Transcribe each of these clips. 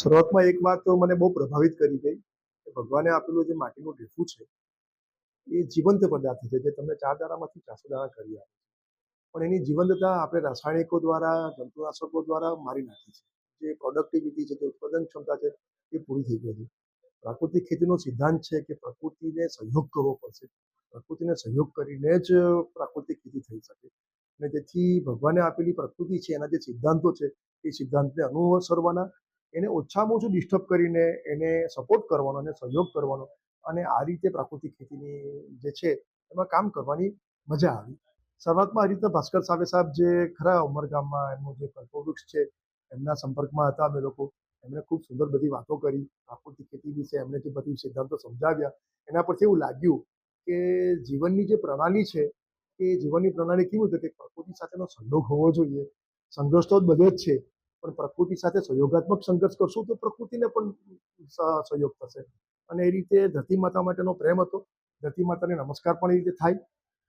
શરૂઆતમાં એક વાત મને બહુ પ્રભાવિત કરી ગઈ કે ભગવાને આપેલું જે માટીનું ઢેફું છે, એ જીવંત પદાર્થ છે જે તમને ચાર દાણામાંથી ચારસો દાણા કરી આપે પણ એની જીવંતતા આપણે રાસાયણિકો દ્વારા, જંતુનાશકો દ્વારા મારી નાખી છે. જે પ્રોડક્ટિવિટી છે, જે ઉત્પાદન ક્ષમતા છે, એ પૂરી થઈ ગઈ છે. પ્રાકૃતિક ખેતીનો સિદ્ધાંત છે કે પ્રકૃતિને સહયોગ કરવો પડશે. પ્રકૃતિને સહયોગ કરીને જ પ્રાકૃતિક ખેતી થઈ શકે. અને તેથી ભગવાને આપેલી પ્રકૃતિ છે, એના જે સિદ્ધાંતો છે, એ સિદ્ધાંતને અનુસરવાના એને ઓછામાં ઓછું ડિસ્ટર્બ કરીને એને સપોર્ટ કરવાનો અને સહયોગ કરવાનો અને આ રીતે પ્રાકૃતિક ખેતીની જે છે એમાં કામ કરવાની મજા આવી. શરૂઆતમાં આ રીતે ભાસ્કર સાવે સાહેબ જે ખરા ઉમરગામમાં એમનું જે કલ્પવૃક્ષ છે, એમના સંપર્કમાં હતા અમે લોકો, એમણે ખૂબ સુંદર બધી વાતો કરી, પ્રાકૃતિક ખેતી વિશે એમણે જે બધી સિદ્ધાંતો સમજાવ્યા, એના પરથી એવું લાગ્યું કે જીવનની જે પ્રણાલી છે, એ જીવનની પ્રણાલી કેવું હતી કે પ્રકૃતિ સાથેનો સહયોગ હોવો જોઈએ. સંઘર્ષ તો બધે જ છે પણ પ્રકૃતિ સાથે સહયોગાત્મક સંઘર્ષ કરશું તો પ્રકૃતિને પણ સહયોગ થશે. અને એ રીતે ધરતી માતા માટેનો પ્રેમ હતો. ધરતી માતાને નમસ્કાર પણ એ રીતે થાય.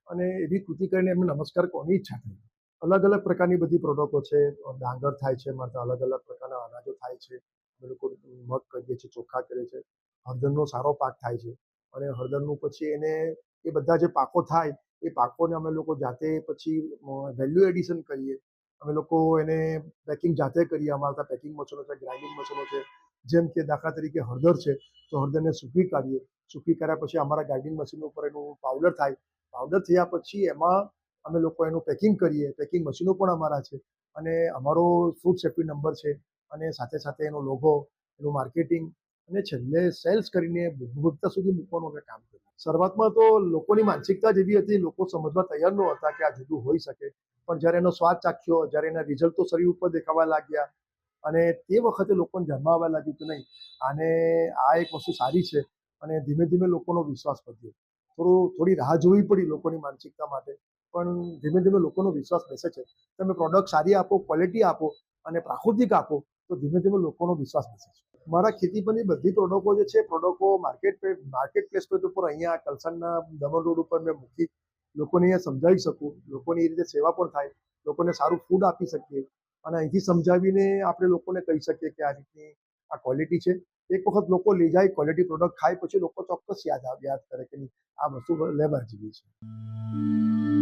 અને એવી કૃતિ કરીને એમને નમસ્કાર કોની ઈચ્છા થઈ? અલગ અલગ પ્રકારની બધી પ્રોડક્ટો છે. ડાંગર થાય છે, મારે અલગ અલગ પ્રકારના અનાજો થાય છે. અમે લોકો મગ કરીએ છીએ, ચોખા કરીએ છીએ. હળદરનો સારો પાક થાય છે. અને હળદરનું પછી એને એ બધા જે પાકો થાય, એ પાકોને અમે લોકો જાતે પછી વેલ્યુ એડિશન કરીએ. અમે લોકો એને પેકિંગ જાતે કરીએ. અમારા પેકિંગ મસાલો છે ગ્રાઇન્ડિંગ મસાલો છે. જેમ કે દાખલા તરીકે હળદર છે, તો હળદરને સૂકી કાઢીએ. સૂકી કર્યા પછી અમારા ગ્રાઇન્ડિંગ મશીન ઉપર એનું પાવડર થાય. પાવડર થયા પછી એમાં અમે લોકો એનું પેકિંગ કરીએ. પેકિંગ મશીનો પણ અમારા છે. અને અમારો ફૂડ સેફ્ટી નંબર છે. અને સાથે સાથે એનો લોગો એનું માર્કેટિંગ અને છેલ્લે સેલ્સ કરીને ઉપભોક્તા સુધી મૂકવાનું અમે કામ કર્યું શરૂઆતમાં તો લોકોની માનસિકતા જ એવી હતી. લોકો સમજવા તૈયાર ન હતા કે આ જુદું હોઈ શકે. પણ જ્યારે એનો સ્વાદ ચાખ્યો, જ્યારે એના રિઝલ્ટ તો શરીર ઉપર દેખાવા લાગ્યા અને તે વખતે લોકોને ધ્યાનમાં લાગ્યું કે નહીં, આને આ એક વસ્તુ સારી છે અને ધીમે ધીમે લોકોનો વિશ્વાસ વધ્યો. થોડું, થોડી રાહ જોવી પડી લોકોની માનસિકતા માટે, પણ ધીમે ધીમે લોકોનો વિશ્વાસ બેસે છે. તમે પ્રોડક્ટ સારી આપો ક્વોલિટી આપો અને પ્રાકૃતિક આપો, તો ધીમે ધીમે લોકોનો વિશ્વાસ બેસે છે. મારા ખેતી પરની બધી પ્રોડક્ટો જે છે પ્રોડક્ટો માર્કેટ માર્કેટ પ્લેસ ઉપર અહીંયા કલસનના દમણ રોડ ઉપર મેં મૂકી લોકોને અહીંયા સમજાવી શકું, લોકોની એ રીતે સેવા પણ થાય, લોકોને સારું ફૂડ આપી શકીએ. અને અહીંથી સમજાવીને આપણે લોકોને કહી શકીએ કે આ રીતની આ ક્વોલિટી છે. એક વખત લોકો લઈ જાય ક્વોલિટી પ્રોડક્ટ ખાય, પછી લોકો ચોક્કસ યાદ યાદ કરે કે આ વસ્તુ લેવા જેવી છે.